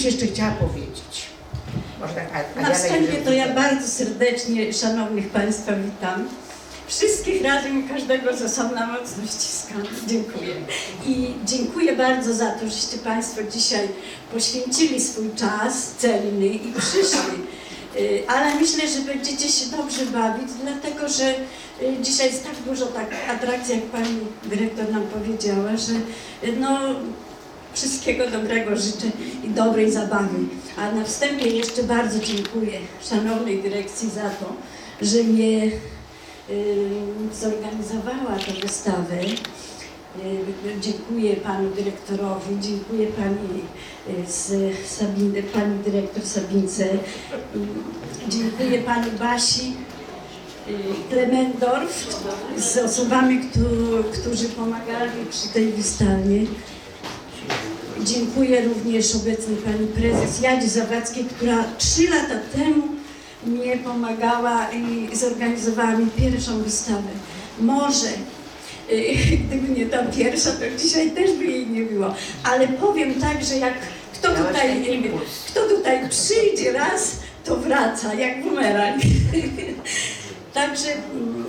coś jeszcze chciała powiedzieć. Może tak, a, a Na wstępie to ja bardzo serdecznie szanownych Państwa witam. Wszystkich razem i każdego z osobna mocno ściskam. Dziękuję. I dziękuję bardzo za to, żeście Państwo dzisiaj poświęcili swój czas celny i przyszli. Y, Ale myślę, że będziecie się dobrze bawić, dlatego że y, dzisiaj jest tak dużo tak atrakcji, jak Pani Dyrektor nam powiedziała, że y, no, wszystkiego dobrego życzę i dobrej zabawy. A na wstępie jeszcze bardzo dziękuję Szanownej Dyrekcji za to, że mnie y, zorganizowała tę wystawę. Y, Dziękuję Panu Dyrektorowi, dziękuję Pani y, z Sabiny, Pani Dyrektor Sabince, dziękuję Pani Basi Klemendorf z osobami, któ- którzy pomagali przy tej wystawie. Dziękuję również obecnej pani prezes Jadzie Zawadzkiej, która trzy lata temu mnie pomagała i zorganizowała mi pierwszą wystawę. Może y, gdyby nie ta pierwsza, to dzisiaj też by jej nie było. Ale powiem tak, że jak kto tutaj, kto tutaj przyjdzie raz, to wraca, jak bumerang. Także mm,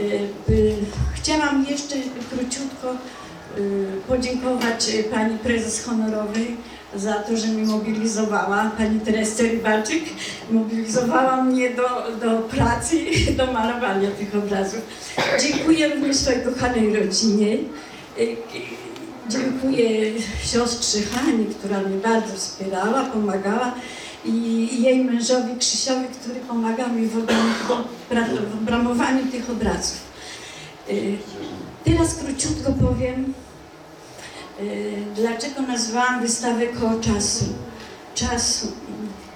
y, y, chciałam jeszcze króciutko podziękować y, pani prezes honorowej za to, że mnie mobilizowała, pani Teresce Rybaczyk mobilizowała mnie do, do pracy, do malowania tych obrazów. Dziękuję również swojej kochanej rodzinie. Y, y, Dziękuję siostrze Hani, która mnie bardzo wspierała, pomagała i jej mężowi Krzysiowi, który pomaga mi w obramowaniu tych obrazów. Teraz króciutko powiem, y, dlaczego nazwałam wystawę Koło Czasu. Czasu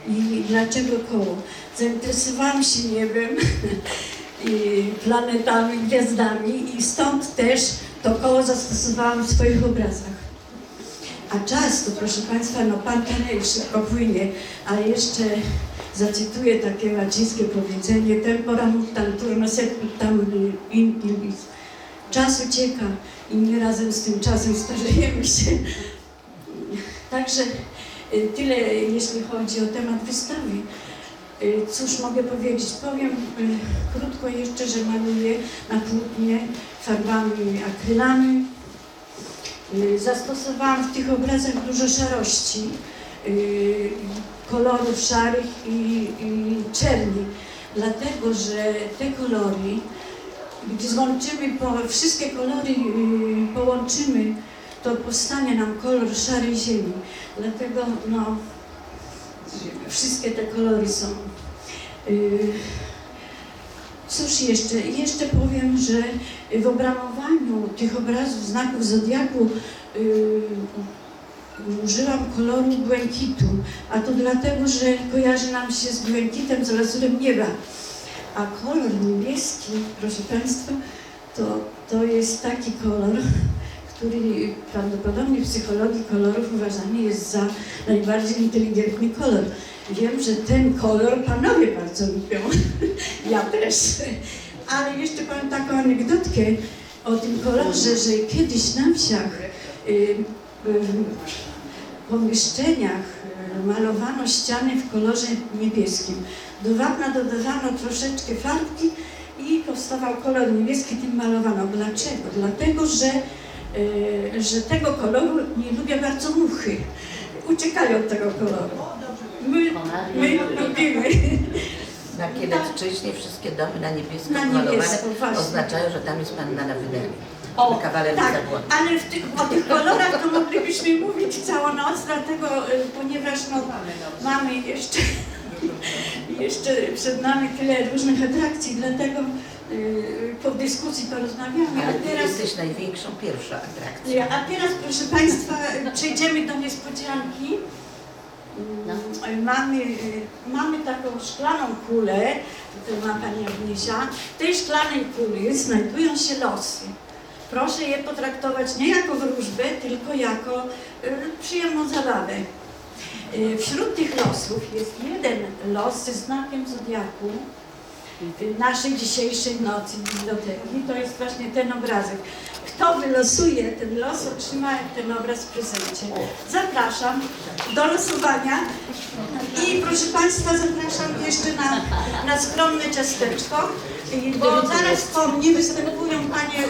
i dlaczego koło. Zainteresowałam się niebem, planetami, gwiazdami i stąd też to koło zastosowałam w swoich obrazach. A czas to, proszę Państwa, no pan Tanej szybko płynie, a jeszcze zacytuję takie łacińskie powiedzenie tempora mutantur seputam in illis. Czas ucieka i my razem z tym czasem starzejemy się. Także y, tyle, jeśli chodzi o temat wystawy. Y, Cóż mogę powiedzieć? Powiem y, krótko jeszcze, że maluję na płótnie farbami akrylami. Zastosowałam w tych obrazach dużo szarości, kolorów szarych i, i czerni, dlatego że te kolory, gdy złączymy po, wszystkie kolory y, połączymy, to powstanie nam kolor szarej ziemi. Dlatego no, wszystkie te kolory są. Y, Cóż jeszcze? Jeszcze powiem, że w obramowaniu tych obrazów znaków Zodiaku y, użyłam koloru błękitu, a to dlatego, że kojarzy nam się z błękitem, z lazurem nieba. A kolor niebieski, proszę Państwa, to, to jest taki kolor, który prawdopodobnie w psychologii kolorów uważany jest za najbardziej inteligentny kolor. Wiem, że ten kolor panowie bardzo lubią, ja też. Ale jeszcze powiem taką anegdotkę o tym kolorze, że kiedyś na wsiach y, y, pomieszczeniach y, malowano ściany w kolorze niebieskim. Do wapna dodawano troszeczkę farbki i powstawał kolor niebieski, tym malowano. Dlaczego? Dlatego, że, y, że tego koloru nie lubią bardzo muchy. Uciekają od tego koloru. My, my lubimy. Na Kielecczyźnie wszystkie domy na niebiesko Na malowane niebiesko, oznaczają, że tam jest panna na wydaniu. O, Kawaler tak, ale w tych, o tych kolorach to moglibyśmy mówić całą noc, dlatego, y, ponieważ no, mamy jeszcze, jeszcze przed nami tyle różnych atrakcji, dlatego y, po dyskusji porozmawiamy. Ale A ty teraz, jesteś największą pierwszą atrakcją. a teraz proszę Państwa, przejdziemy do niespodzianki. Y, Mamy, y, mamy taką szklaną kulę, tutaj ma Pani Agniesia. W tej szklanej kuli znajdują się losy. Proszę je potraktować nie jako wróżbę, tylko jako y, przyjemną zabawę. Y, wśród tych losów jest jeden los ze znakiem zodiaku y, naszej dzisiejszej nocy biblioteki. To jest właśnie ten obrazek. kto wylosuje ten los, otrzyma ten obraz w prezencie. Zapraszam do losowania i proszę Państwa zapraszam jeszcze na, na skromne ciasteczko, bo zaraz po mnie występują Panie